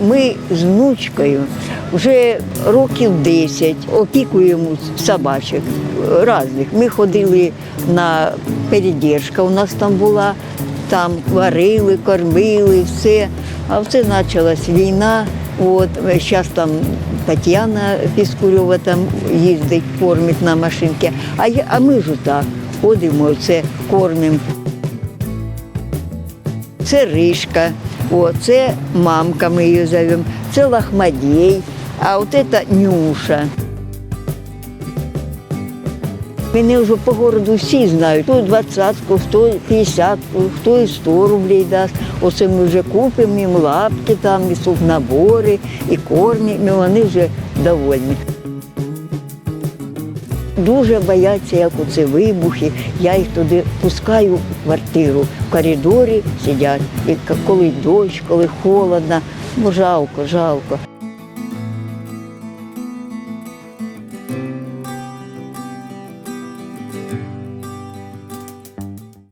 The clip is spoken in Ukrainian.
Ми з внучкою вже років 10 опікуємо собачок різних. Ми ходили на передержка, у нас там була, там варили, кормили, все. А все почалась війна. От зараз там Тетяна Піскурьова там їздить, кормить на машинці. А, я, а ми ж так ходимо, це кормимо. Це ришка, о, це мамка, ми її зовемо, це лохмадей, а от це нюша. Мене вже по городу всі знають. Хто двадцятку, хто 50, хто і 100 рублей дасть. Оце ми вже купимо їм лапки, там, і сухнабори, і кормі, і вони вже довольні. Дуже бояться, як оці вибухи. Я їх туди пускаю в квартиру. В коридорі сидять. І коли дощ, коли холодно. Ну жалко, жалко.